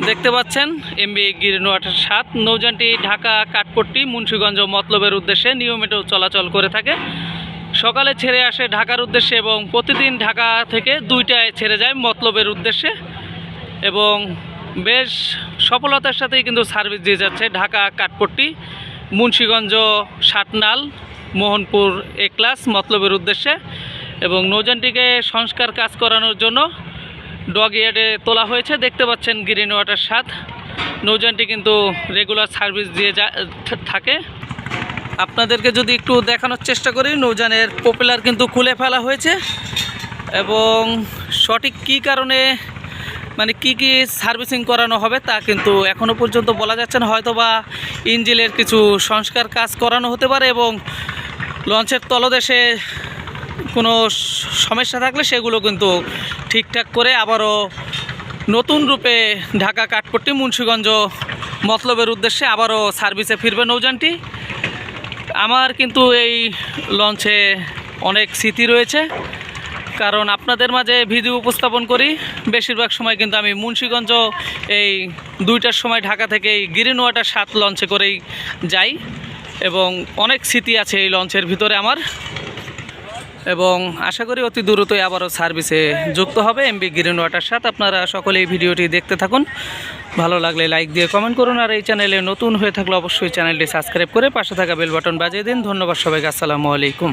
দেখতে পাচ্ছেন এমবি গিরিনো আঠাশ সাত, নৌযানটি ঢাকা কাঠপট্টি, মুন্সীগঞ্জ মতলবের উদ্দেশ্যে নিয়মিত চলাচল করে থাকে। সকালে ছেড়ে আসে ঢাকার উদ্দেশ্যে এবং প্রতিদিন ঢাকা থেকে দুইটায় ছেড়ে যায় মতলবের উদ্দেশ্যে। এবং বেশ সফলতার সাথেই কিন্তু সার্ভিস দিয়ে যাচ্ছে ঢাকা কাঠপট্টি, মুন্সীগঞ্জ সাতনাল মোহনপুর এ ক্লাস মতলবের উদ্দেশ্যে। এবং নৌযানটিকে সংস্কার কাজ করানোর জন্য ডগ ইয়ার্ডে তোলা হয়েছে। দেখতে পাচ্ছেন গ্রিন ওয়াটার সাত নৌযানটি কিন্তু রেগুলার সার্ভিস দিয়ে যা থাকে। আপনাদেরকে যদি একটু দেখানোর চেষ্টা করি, নৌযানের পপুলার কিন্তু খুলে ফেলা হয়েছে। এবং সঠিক কী কারণে মানে কি কি সার্ভিসিং করানো হবে তা কিন্তু এখনও পর্যন্ত বলা যাচ্ছে না। হয়তো বা ইঞ্জিলের কিছু সংস্কার কাজ করানো হতে পারে এবং লঞ্চের তলদেশে কোনো সমস্যা থাকলে সেগুলো কিন্তু ঠিকঠাক করে আবারও নতুন রূপে ঢাকা কাঠপট্টি মুন্সীগঞ্জ মতলবের উদ্দেশ্যে আবারও সার্ভিসে ফিরবে নৌযানটি। আমার কিন্তু এই লঞ্চে অনেক স্মৃতি রয়েছে। কারণ আপনাদের মাঝে ভিডিও উপস্থাপন করি। বেশিরভাগ সময় কিন্তু আমি মুন্সীগঞ্জ এই দুইটার সময় ঢাকা থেকে এই গ্রিন ওয়াটার সাত লঞ্চে করেই যাই এবং অনেক স্মৃতি আছে এই লঞ্চের ভিতরে আমার। এবং আশা করি অতি দ্রুতই আবারও সার্ভিসে যুক্ত হবে এমবি গ্রিন ওয়াটার সাথে। আপনারা সকলে এই ভিডিওটি দেখতে থাকুন। ভালো লাগলে লাইক দিয়ে কমেন্ট করুন আর এই চ্যানেলে নতুন হয়ে থাকলে অবশ্যই চ্যানেলটি সাবস্ক্রাইব করে পাশে থাকা বেল বাটন বাজিয়ে দিন। ধন্যবাদ সবাইকে, আসসালামু আলাইকুম।